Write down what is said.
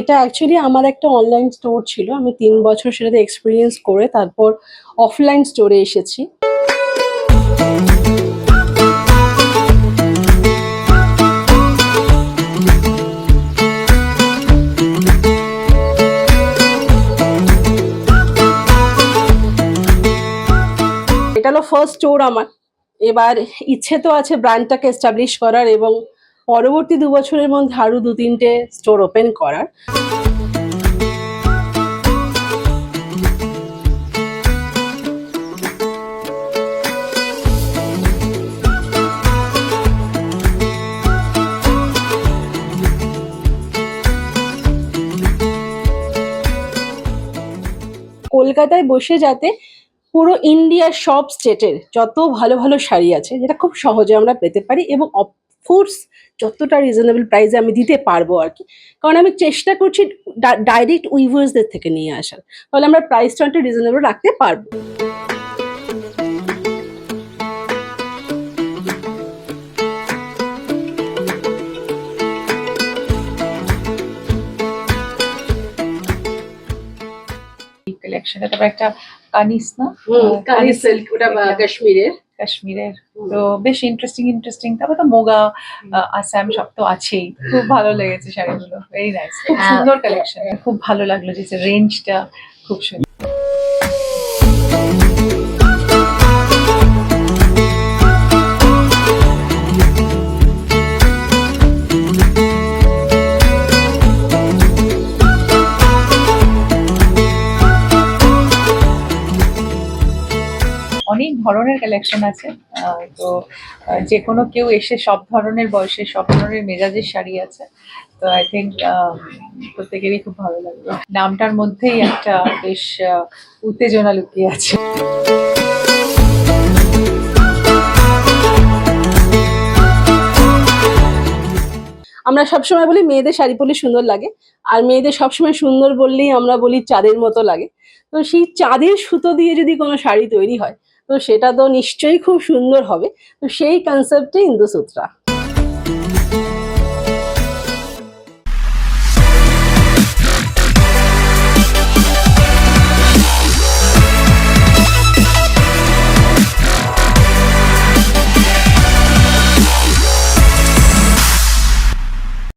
এটা অ্যাকচুয়ালি আমার একটা অনলাইন স্টোর ছিল। আমি তিন বছর সেটাতে এক্সপিরিয়েন্স করে তারপর অফলাইন স্টোরে এসেছি। এটা হলো ফার্স্ট স্টোর আমার। এবার ইচ্ছে তো আছে ব্র্যান্ডটাকে এস্টাবলিশ করার এবং পরবর্তী দু বছরের মধ্যে আরও দু তিনটে স্টোর ওপেন করার। কলকাতায় বসে যাতে পুরো ইন্ডিয়ার সব স্টেটের যত ভালো ভালো শাড়ি আছে, যেটা খুব সহজে আমরা পেতে পারি এবং অফকোর্স যতটা রিজনেবল প্রাইসে আমি দিতে পারব আর কি। কারণ আমি চেষ্টা করছি ডাইরেক্ট উইভার্সদের থেকে নিয়ে আসার। তাহলে আমরা প্রাইসটা একটু রিজনেবল রাখতে পারব। কালেকশন তারপর একটা কানিস না? কানি সিল্ক ওটা কাশ্মীরের। কাশ্মীরের। তো বেশ ইন্টারেস্টিং ইন্টারেস্টিং তারপর তো মোগা আসাম সব তো আছেই। খুব ভালো লেগেছে শাড়িগুলো। ভেরি নাইস খুব হ্যাঁ। সুন্দর কালেকশন খুব ভালো লাগল যে রেঞ্জটা খুব সুন্দর। অনেক ধরনের কালেকশন আছে। তো যে কোনো কেউ এসে সব ধরনের বয়সে, সব ধরনের মেজাজের শাড়ি আছে। তো আই থিঙ্ক প্রত্যেকেরই খুব ভালো লাগবে। নামটার মধ্যেই একটা বেশ উত্তেজনা লুকিয়ে আছে। আমরা সবসময় বলি মেয়েদের শাড়ি পরলে সুন্দর লাগে, আর মেয়েদের সবসময় সুন্দর বললেই আমরা বলি চাঁদের মতো লাগে। তো সেই চাঁদের সুতো দিয়ে যদি কোনো শাড়ি তৈরি হয় তো সেটা তো নিশ্চয়ই খুব সুন্দর হবে। তো সেই কনসেপ্টে ইন্দুসূত্রা।